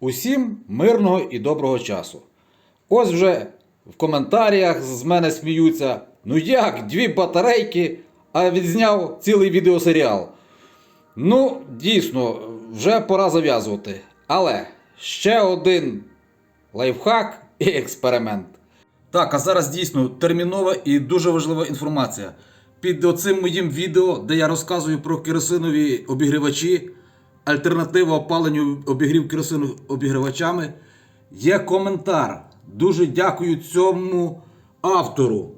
Усім мирного і доброго часу. Ось вже в коментарях з мене сміються. Ну як, дві батарейки, а відзняв цілий відеосеріал. Ну, дійсно, вже пора зав'язувати. Але ще один лайфхак і експеримент. Так, а зараз дійсно термінова і дуже важлива інформація. Під оцим моїм відео, де я розказую про керосинові обігрівачі, альтернатива опаленню обігрів керосину обігрівачами, є коментар. Дуже дякую цьому автору.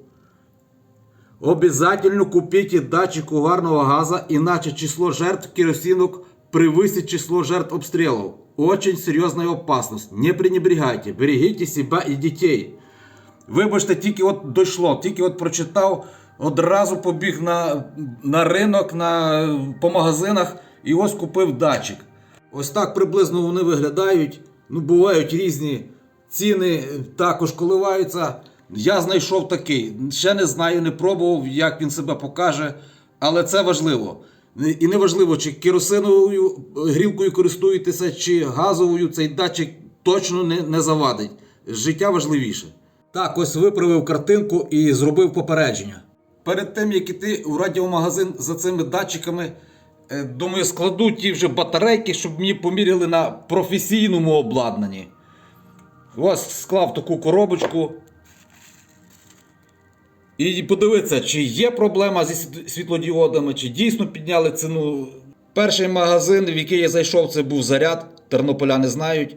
Обязательно купите датчик угарного газа, иначе число жертв керосинок превысит число жертв обстрелов. Очень серьезная опасность. Не пренебрегайте, берегите себя и детей. Вибачте, тільки от дійшло, тільки от прочитав, одразу побіг на, на ринок, на, по магазинах і ось купив датчик. Ось так приблизно вони виглядають. Ну, бувають різні ціни, також коливаються. Я знайшов такий. Ще не знаю, не пробував, як він себе покаже, але це важливо. І не важливо, чи керосиновою грілкою користуєтеся, чи газовою, цей датчик точно не, не завадить. Життя важливіше. Так, ось виправив картинку і зробив попередження. Перед тим, як іти у радіомагазин за цими датчиками, е, думаю, складу ті вже батарейки, щоб мені поміряли на професійному обладнанні. Ось склав таку коробочку. І подивитися, чи є проблема зі світлодіодами, чи дійсно підняли ціну. Перший магазин, в який я зайшов, це був заряд. Тернополяни знають.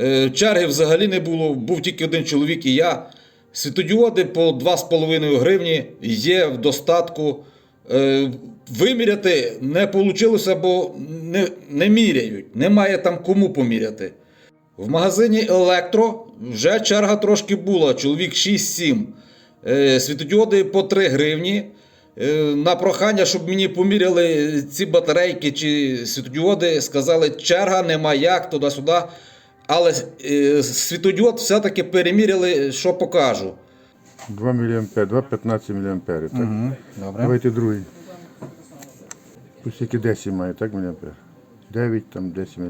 Е, Черги взагалі не було, був тільки один чоловік і я. Світодіоди по 2,5 гривні є в достатку. Е, Виміряти не вийшло, бо не, не міряють. Немає там кому поміряти. В магазині Електро вже черга трошки була, чоловік 6-7. Е, Світодіоди по 3 гривні. Е, На прохання, щоб мені поміряли ці батарейки чи світодіоди, сказали, черга нема як, туди-сюди. Але світодіод все-таки переміряли, що покажу. 2 мА, 2 15 мА. Так? Добре. Давайте другий. Ось які 10 має, так мА? 9, там 10 мА.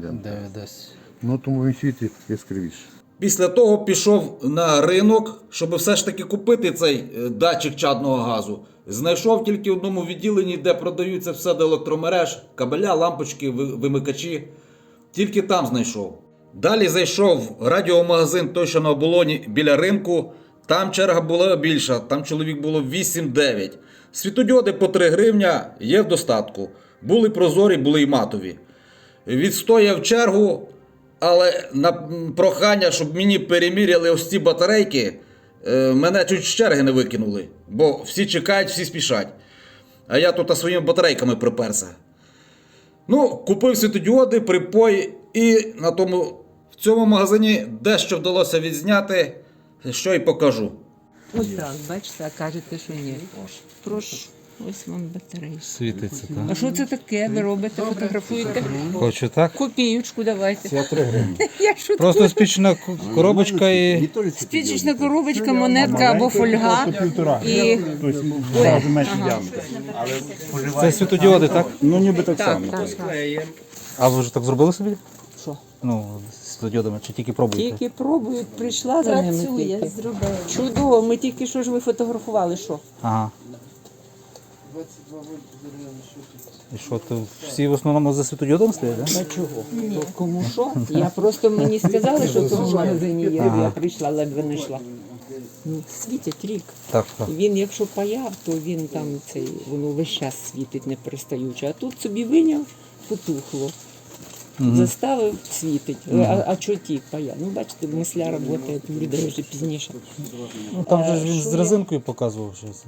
Ну тому він світить яскравіше. Після того пішов на ринок, щоб все ж таки купити цей е, датчик чадного газу. Знайшов тільки в одному відділенні, де продаються все до електромереж, кабеля, лампочки, вимикачі. Тільки там знайшов. Далі зайшов в радіомагазин, той, що на оболоні біля ринку. Там черга була більша, там чоловік було 8-9. Світодіоди по 3 гривня є в достатку. Були прозорі, були й матові. Відстояв чергу, але на прохання, щоб мені переміряли ось ці батарейки, е, мене чуть з черги не викинули. Бо всі чекають, всі спішать. А я тут своїми батарейками приперся. Ну, купив світодіоди, припой, і на тому, в цьому магазині дещо вдалося відзняти, що й покажу. Ось так, бачите, а кажете, що ні. Прошу. Ось вам батарея. Світиться, так. А що це таке? Ви робите, фотографуєте? Хочу так. Копіючку давайте. Я шуткую. Просто спічна коробочка і. Спічечна коробочка, монетка або фольга. І... Ой, ага. Це світодіоди, так? Ну ніби так Так, так, так. А ви вже так зробили собі? Що? Ну, з світодіодами, чи тільки пробуєте? Тільки пробують, прийшла за ними. Працює, тільки. зробила. Чудово, ми тільки що ж ви фотографували, що? Ага. І що, то всі в основному за світодіодом стоять, так? А чого? То Кому що? Я просто мені сказали, що тут в магазині є. Я прийшла, ледве не йшла. Ну, світять рік. Так, так. Він, якщо паяв, то він там цей, воно весь час світить неперестаюче. А тут собі виняв, потухло. Заставив світить. А, а чого ті пая? Ну, бачите, мисля працює, у людей вже пізніше. Ну там же ж він з резинкою показував щось.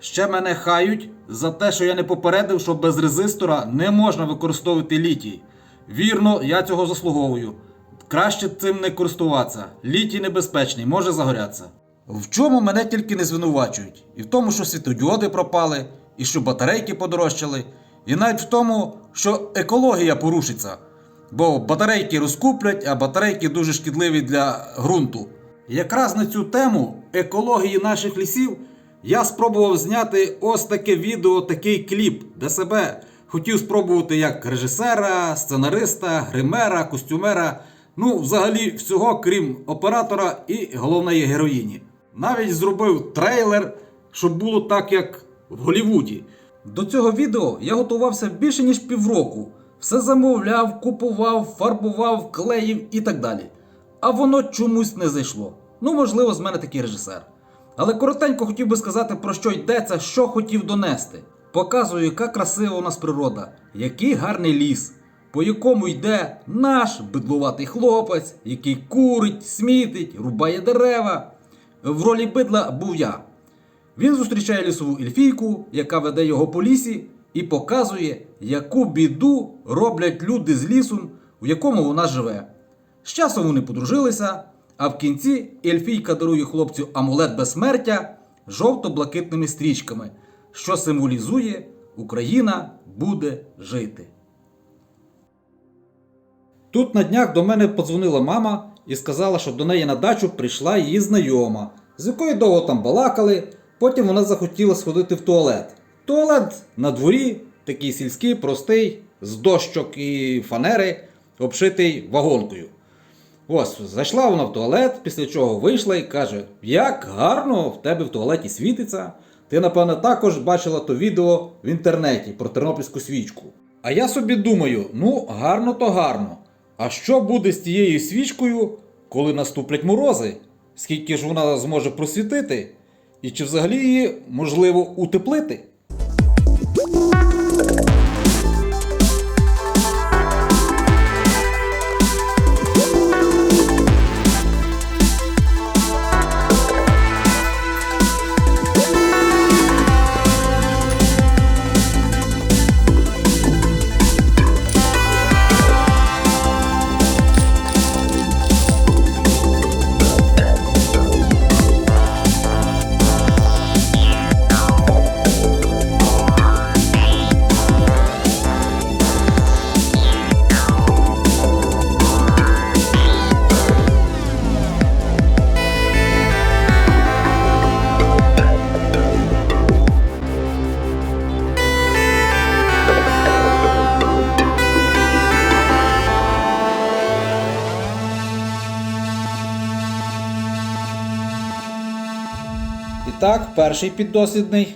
Ще мене хають за те, що я не попередив, що без резистора не можна використовувати літій. Вірно, я цього заслуговую. Краще цим не користуватися. Літій небезпечний, може загорятися. В чому мене тільки не звинувачують? І в тому, що світодіоди пропали, і що батарейки подорожчали, і навіть в тому, що екологія порушиться. Бо батарейки розкуплять, а батарейки дуже шкідливі для ґрунту. Якраз на цю тему екології наших лісів Я спробував зняти ось таке відео, такий кліп для себе. Хотів спробувати як режисера, сценариста, гримера, костюмера. Ну, взагалі, всього, крім оператора і головної героїні. Навіть зробив трейлер, щоб було так, як в Голлівуді. До цього відео я готувався більше ніж півроку. Все замовляв, купував, фарбував, клеїв і так далі. А воно чомусь не зайшло. Ну, можливо, з мене такий режисер. Але коротенько хотів би сказати, про що йдеться, що хотів донести. Показую, яка красива у нас природа, який гарний ліс, по якому йде наш бидлуватий хлопець, який курить, смітить, рубає дерева. В ролі бидла був я. Він зустрічає лісову ельфійку, яка веде його по лісі, і показує, яку біду роблять люди з лісом, у якому вона живе. З часом вони подружилися, а в кінці ельфійка дарує хлопцю амулет безсмертя жовто-блакитними стрічками, що символізує Україна буде жити. Тут на днях до мене подзвонила мама і сказала, що до неї на дачу прийшла її знайома, з якою довго там балакали. Потім вона захотіла сходити в туалет. Туалет на дворі, такий сільський, простий, з дощок і фанери, обшитий вагонкою. Ось, зайшла вона в туалет, після чого вийшла і каже: Як гарно в тебе в туалеті світиться. Ти, напевно, також бачила то відео в інтернеті про тернопільську свічку. А я собі думаю, ну гарно то гарно. А що буде з тією свічкою, коли наступлять морози? Скільки ж вона зможе просвітити? І чи взагалі її можливо утеплити? Так, перший піддослідний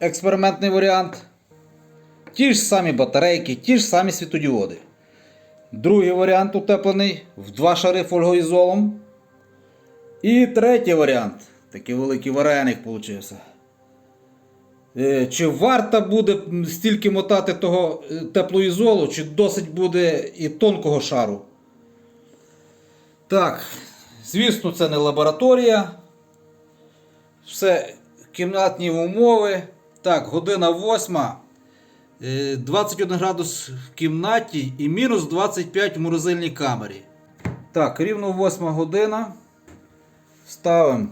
експериментний варіант. Ті ж самі батарейки, ті ж самі світодіоди. Другий варіант утеплений в два шари фольгоізолом. І третій варіант. Такий великий вареник получився. Е, Чи варто буде стільки мотати того е, теплоізолу, чи досить буде і тонкого шару? Так, звісно, це не лабораторія. Все кімнатні умови. Так, година восьма. Е, 21 градус в кімнаті і мінус 25 в морозильній камері. Так, рівно восьма година. Ставимо.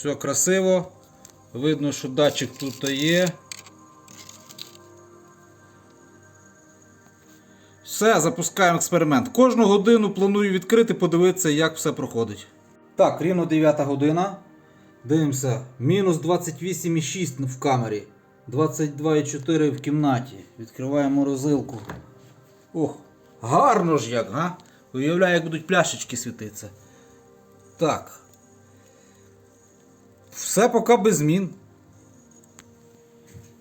Все красиво. Видно, що датчик тут є. Все, запускаємо експеримент. Кожну годину планую відкрити, подивитися, як все проходить. Так, рівно 9 година. Дивимося. Мінус 28,6 в камері. 22,4 в кімнаті. Відкриваємо розилку. Ох, гарно ж як, га? Уявляю, як будуть пляшечки світитися. Так. Все поки без змін.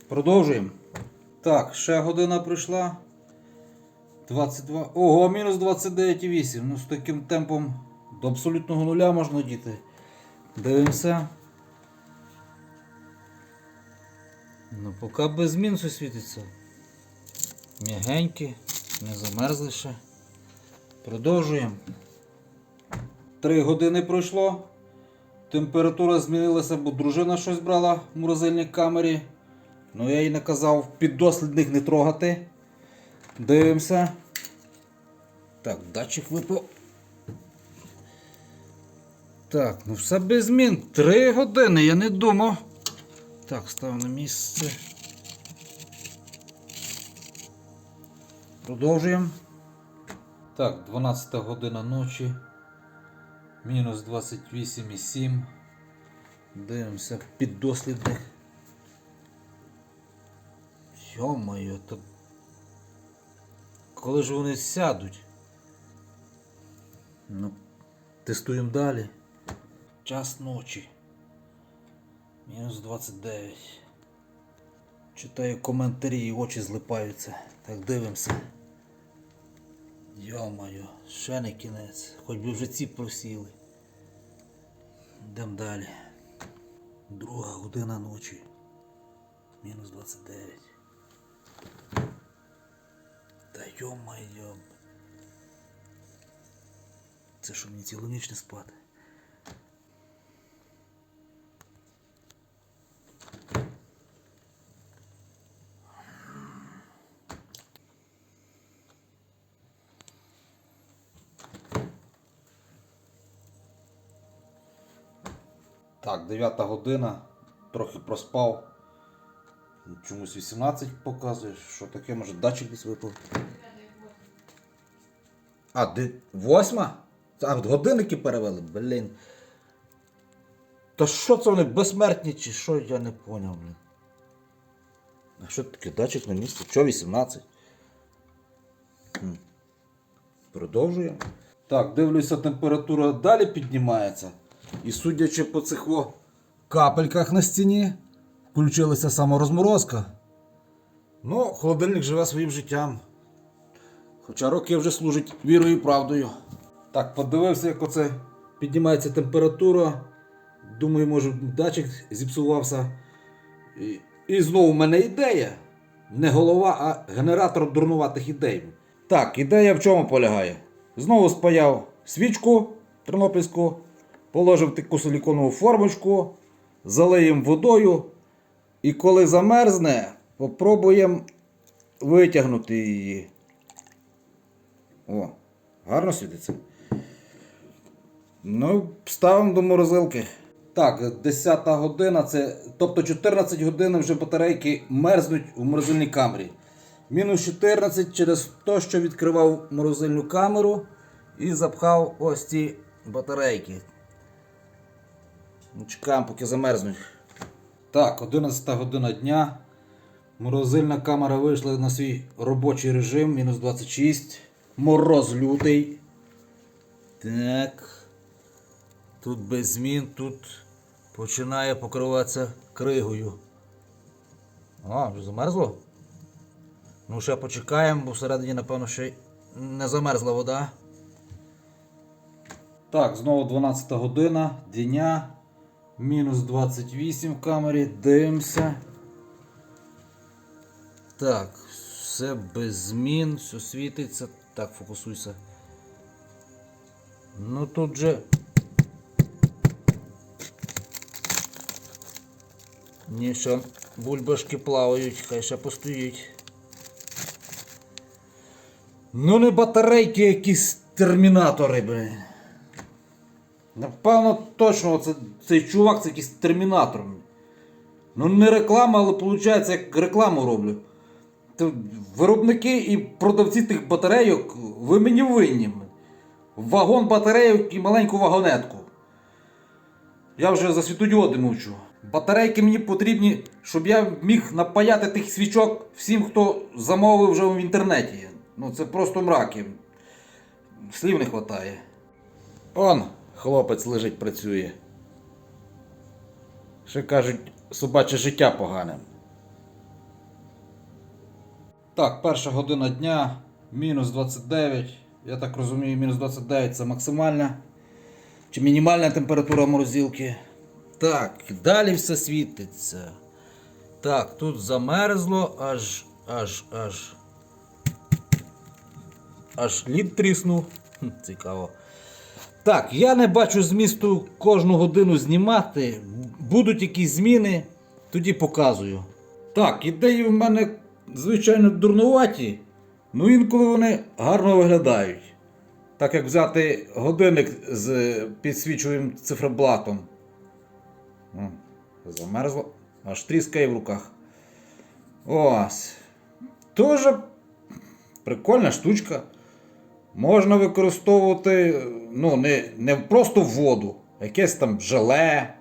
Продовжуємо. Так, ще година пройшла. 22. Ого, мінус 29,8. Ну, з таким темпом до абсолютного нуля можна діти. Дивимося. Ну, поки без змін все світиться. М'ягенькі, не замерзли ще. Продовжуємо. Три години пройшло. Температура змінилася, бо дружина щось брала в морозильній камері. Ну я їй наказав піддослідних не трогати. Дивимося. Так, датчик випав. Так, ну все без змін. Три години, я не думав. Так, став на місце. Продовжуємо. Так, 12 година ночі. Мінус 28,7. Дивимося піддослідних. Йо-моє, то коли ж вони сядуть? Ну, тестуємо далі. Час ночі. Мінус 29. Читаю коментарі і очі злипаються. Так дивимося. Йо-моє, ще не кінець. Хоч би вже ці просіли. Йдемо далі. Друга година ночі. Мінус 29. Та йо-моє. Це що мені цілу ніч не спати? Так, 9 година, трохи проспав. Чомусь 18 показує. Що таке, може датчик десь випав? А, де... восьма? А, годинники перевели, блін. Та що це вони безсмертні чи що, я не поняв, блін. А що таке датчик на місці? Що 18? Хм. Продовжуємо. Так, дивлюся, температура далі піднімається. І судячи по цих во капельках на стіні, включилася саморозморозка. Ну, холодильник живе своїм життям. Хоча роки вже служить вірою і правдою. Так, подивився, як оце піднімається температура. Думаю, може датчик зіпсувався. І, і знову в мене ідея. Не голова, а генератор дурнуватих ідей. Так, ідея в чому полягає? Знову спаяв свічку тернопільську, положив таку силіконову формочку, залиємо водою. І коли замерзне, попробуємо витягнути її. О, гарно світиться. Ну, ставимо до морозилки. Так, 10 година, це, тобто 14 годин вже батарейки мерзнуть у морозильній камері. Мінус 14 через те, що відкривав морозильну камеру і запхав ось ці батарейки. Ну, Чекаємо, поки замерзнуть. Так, 11 година дня. Морозильна камера вийшла на свій робочий режим, мінус 26. Мороз лютий. Так. Тут без змін, тут починає покриватися кригою. А, вже замерзло? Ну, ще почекаємо, бо всередині, напевно, ще не замерзла вода. Так, знову 12 година, дня. Мінус 28 в камері. Дивимося. Так, все без змін, все світиться. Так, фокусуйся. Ну тут же. Ні, ще бульбашки плавають, хай ще постоїть. Ну не батарейки, якісь термінатори, блін. Напевно, точно це, цей чувак це якийсь термінатор. Ну не реклама, але виходить, як рекламу роблю. То виробники і продавці тих батарейок, ви мені винні. Вагон батарейок і маленьку вагонетку. Я вже за світодіоди мовчу. Батарейки мені потрібні, щоб я міг напаяти тих свічок всім, хто замовив вже в інтернеті. Ну це просто мраки. Слів не вистачає. Он, хлопець лежить, працює. Ще кажуть, собаче життя погане. Так, перша година дня, мінус 29. Я так розумію, мінус 29 це максимальна чи мінімальна температура морозилки. Так, далі все світиться. Так, тут замерзло, аж, аж, аж. Аж лід тріснув. Цікаво. Так, я не бачу змісту кожну годину знімати. Будуть якісь зміни, тоді показую. Так, ідеї в мене, звичайно, дурнуваті, ну інколи вони гарно виглядають. Так як взяти годинник з підсвічуваним циферблатом. Замерзло, аж тріскає в руках. Ось. Тоже прикольна штучка. Можна використовувати ну, не, не просто воду, якесь там желе,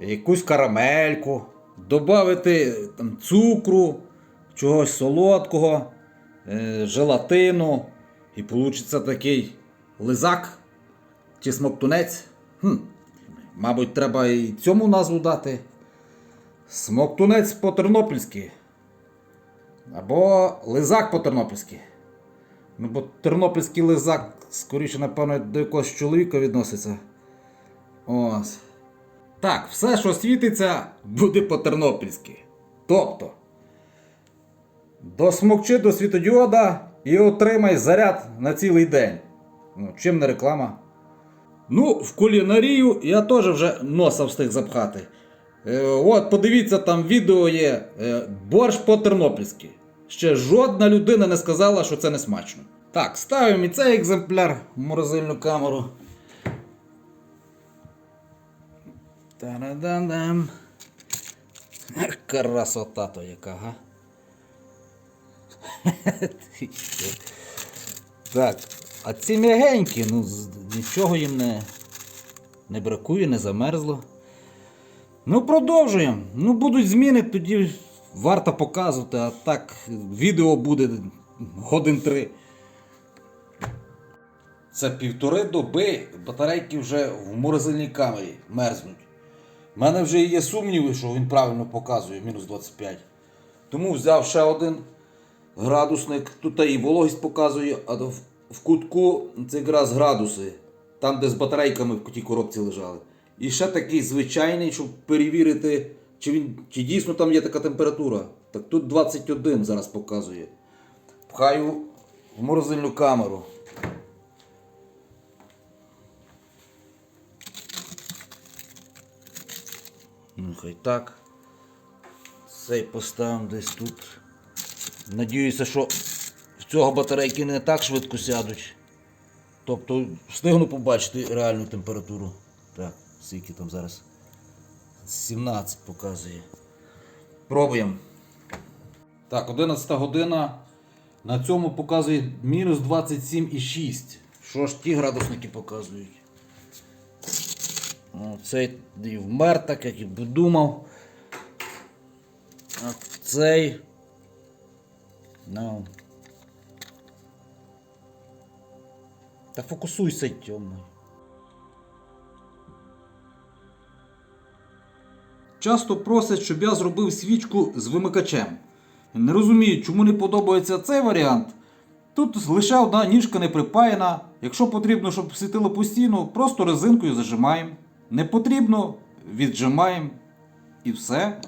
якусь карамельку, додати там, цукру, чогось солодкого, е, желатину. І вийде такий лизак чи смоктунець. Хм. Мабуть, треба і цьому назву дати. Смоктунець по-тернопільськи. Або лизак по-тернопільськи. Ну, бо тернопільський лизак, скоріше, напевно, до якогось чоловіка відноситься. Ось. Так, все, що світиться, буде по-тернопільськи. Тобто, досмокчи до світодіода і отримай заряд на цілий день. Ну, чим не реклама. Ну, в кулінарію я теж вже носа встиг запхати. Е, от, подивіться, там відео є е, борщ по-тернопільськи. Ще жодна людина не сказала, що це не смачно. Так, ставимо і цей екземпляр в морозильну камеру. Та-да-дам-дам. Красота то яка, га? Так, а ці м'ягенькі, ну нічого їм не, не бракує, не замерзло. Ну, продовжуємо. Ну, будуть зміни, тоді варто показувати, а так відео буде годин три. Це півтори доби батарейки вже в морозильній камері мерзнуть. У мене вже є сумніви, що він правильно показує мінус 25. Тому взяв ще один градусник. Тут і вологість показує, а в, кутку це якраз градуси, там, де з батарейками в тій коробці лежали. І ще такий звичайний, щоб перевірити, чи, він, чи дійсно там є така температура. Так тут 21 зараз показує. Пхаю в морозильну камеру. Ну, хай так. Цей поставимо десь тут. Надіюся, що в цього батарейки не так швидко сядуть. Тобто встигну побачити реальну температуру. Так, скільки там зараз? 17 показує. Пробуємо. Так, 11 година. На цьому показує мінус 27,6. Що ж ті градусники показують? О, цей і вмер так, як і думав. А цей. Ну. Та фокусуйся, тьомий. Часто просять, щоб я зробив свічку з вимикачем. Не розумію, чому не подобається цей варіант. Тут лише одна ніжка не припаяна. Якщо потрібно, щоб світило постійно, просто резинкою зажимаємо. Не потрібно, віджимаємо і все.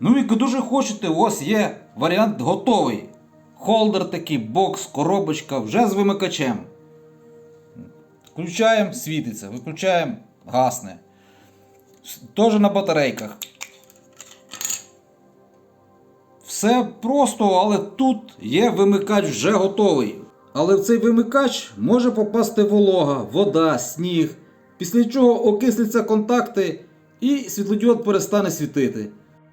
Ну, як дуже хочете, ось є варіант готовий. Холдер такий, бокс, коробочка вже з вимикачем. Включаємо, світиться, виключаємо, гасне. Теж на батарейках. Все просто, але тут є вимикач вже готовий. Але в цей вимикач може попасти волога, вода, сніг, після чого окисляться контакти і світлодіод перестане світити.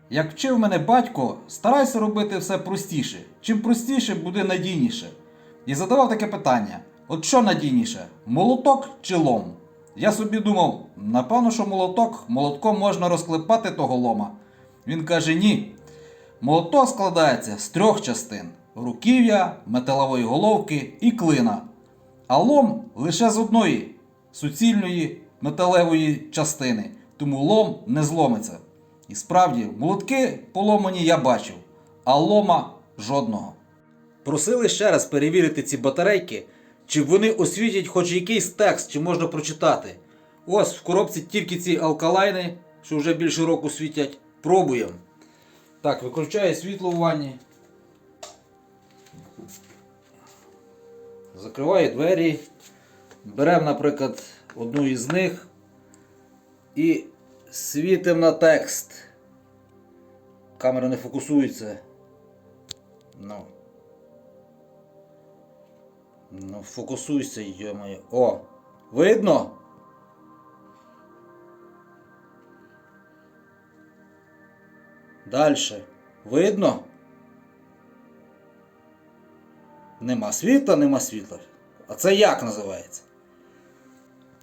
Як вчив мене батько, старайся робити все простіше. Чим простіше, буде надійніше. І задавав таке питання: от що надійніше, молоток чи лом? Я собі думав, напевно, що молоток, молотком можна розклепати того лома. Він каже: ні. Молоток складається з трьох частин: руків'я, металової головки і клина. А лом лише з одної суцільної металевої частини, тому лом не зломиться. І справді, молотки поломані я бачив, а лома жодного. Просили ще раз перевірити ці батарейки, чи вони освітять хоч якийсь текст, чи можна прочитати. Ось в коробці тільки ці алкалайни, що вже більше року світять. Пробуємо. Так, виключаю світло в ванні. Закриваю двері. Беремо, наприклад, одну із них і світимо на текст. Камера не фокусується. Ну. Ну, фокусуйся, йомає. О! Видно? Дальше. Видно? Нема світла, нема світла. А це як називається?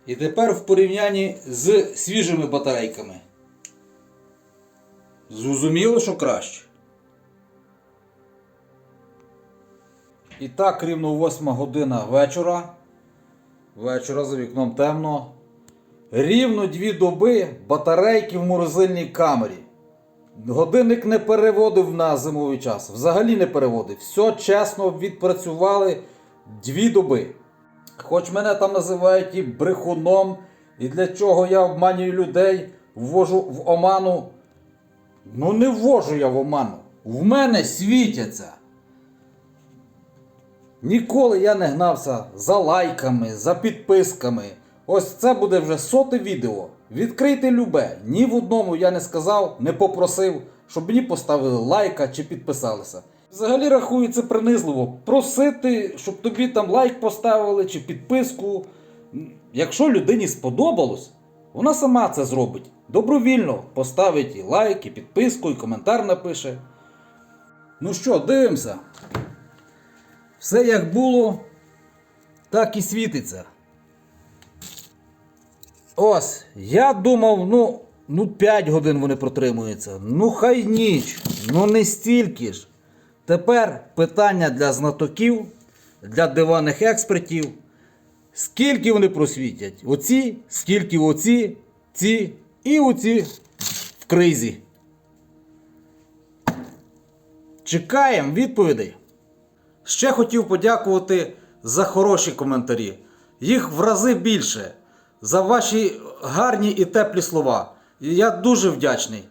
І тепер в порівнянні з свіжими батарейками. Зрозуміло, що краще. І так, рівно 8 година вечора. Вечора за вікном темно. Рівно дві доби батарейки в морозильній камері. Годинник не переводив на зимовий час. Взагалі не переводив. Все чесно відпрацювали дві доби. Хоч мене там називають і брехуном, і для чого я обманюю людей, ввожу в оману. Ну не ввожу я в оману. В мене світяться. Ніколи я не гнався за лайками, за підписками. Ось це буде вже соте відео. Відкрийте любе. Ні в одному я не сказав, не попросив, щоб мені поставили лайка чи підписалися. Взагалі це принизливо. Просити, щоб тобі там лайк поставили чи підписку. Якщо людині сподобалось, вона сама це зробить. Добровільно поставить і лайк, і підписку, і коментар напише. Ну що, дивимося. Все як було, так і світиться. Ось, я думав, ну, ну 5 годин вони протримуються. Ну хай ніч, ну не стільки ж. Тепер питання для знатоків, для диваних експертів. Скільки вони просвітять? Оці, скільки оці, ці і оці в кризі. Чекаємо відповідей. Ще хотів подякувати за хороші коментарі. Їх в рази більше. За ваші гарні і теплі слова. Я дуже вдячний.